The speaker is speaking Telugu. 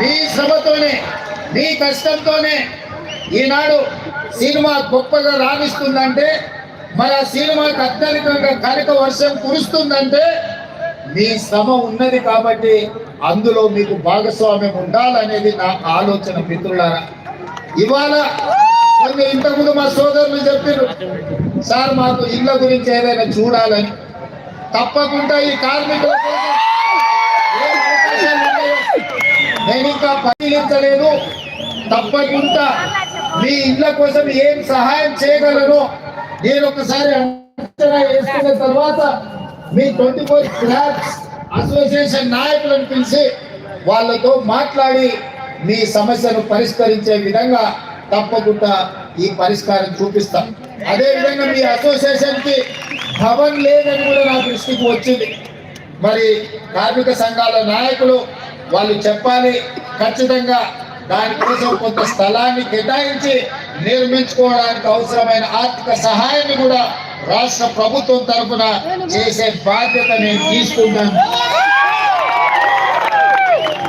మీ శ్రమతోనే మీ కష్టంతోనే ఈనాడు సినిమా గొప్పగా రాణిస్తుందంటే మన సినిమాకి అత్యధికంగా కనుక వర్షం కురుస్తుందంటే మీ శ్రమ ఉన్నది కాబట్టి అందులో మీకు భాగస్వామ్యం ఉండాలనేది నా ఆలోచన మిత్రులారా. ఇవాళ కొన్ని ఇంతకుముందు మా సోదరులు చెప్పారు సార్ మాకు ఇళ్ళ గురించి ఏదైనా చూడాలని. తప్పకుండా ఈ కార్మికుల కోసం ఏం అవకాశాలు ఉన్నాయో నేను ఇంకా పరిశీలించలేదు తప్పకుండా మీ ఇళ్ళ కోసం ఏం సహాయం చేయగలను? నేను ఒకసారి అంచనా వేసుకున్న తర్వాత మీ ట్వంటీ ఫోర్ క్లాబ్స్ అసోసియేషన్ నాయకులను పిలిచి వాళ్ళతో మాట్లాడి మీ సమస్యను పరిష్కరించే విధంగా తప్పకుండా ఈ పరిష్కారం చూపిస్తాం. అదే విధంగా మీ అసోసియేషన్కి భవన్ లేదని కూడా నా దృష్టికి వచ్చింది. మరి కార్మిక సంఘాల నాయకులు వాళ్ళు చెప్పాలి ఖచ్చితంగా దానికోసం కొంత స్థలాన్ని కేటాయించి నిర్మించుకోవడానికి అవసరమైన ఆర్థిక సహాయాన్ని కూడా రాష్ట్ర ప్రభుత్వం తరఫున చేసే బాధ్యత నేను తీసుకుంటాను.